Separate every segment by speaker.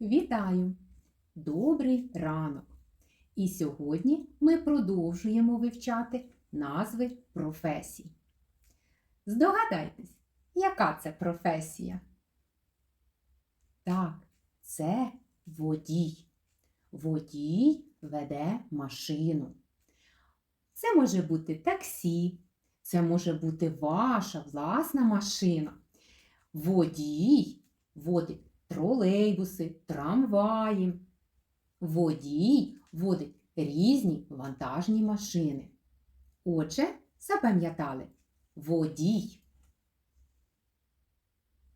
Speaker 1: Вітаю! Добрий ранок! І сьогодні ми продовжуємо вивчати назви професій. Здогадайтесь, яка це професія? Так, це водій. Водій веде машину. Це може бути таксі, це може бути ваша власна машина. Водій водить тролейбуси, трамваї. Водій водить різні вантажні машини. Отже, запам'ятали водій.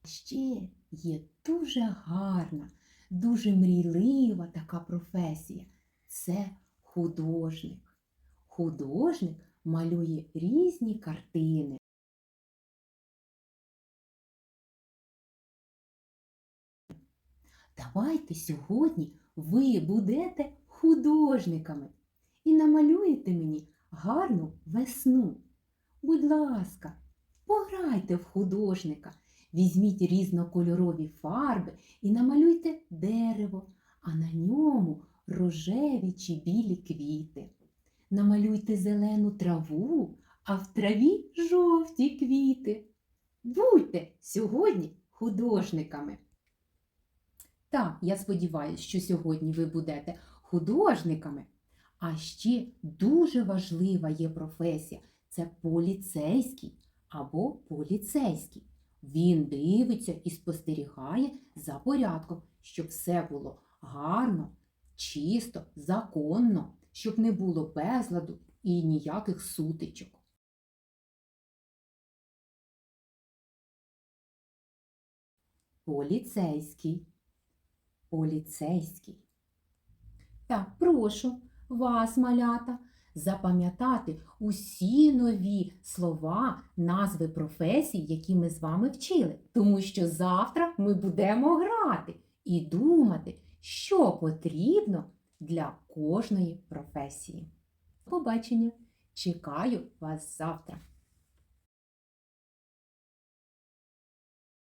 Speaker 1: Ще є дуже гарна, дуже мрійлива така професія. Це художник. Художник малює різні картини. Давайте сьогодні ви будете художниками і намалюєте мені гарну весну. Будь ласка, пограйте в художника, візьміть різнокольорові фарби і намалюйте дерево, а на ньому рожеві чи білі квіти. Намалюйте зелену траву, а в траві жовті квіти. Будьте сьогодні художниками. Так, я сподіваюся, що сьогодні ви будете художниками. А ще дуже важлива є професія це поліцейський або поліцейський. Він дивиться і спостерігає за порядком, щоб все було гарно, чисто, законно, щоб не було безладу і ніяких сутичок. Поліцейський. Поліцейський. Так, прошу вас, малята, запам'ятати усі нові слова, назви професій, які ми з вами вчили, тому що завтра ми будемо грати і думати, що потрібно для кожної професії. Побачення! Чекаю вас завтра!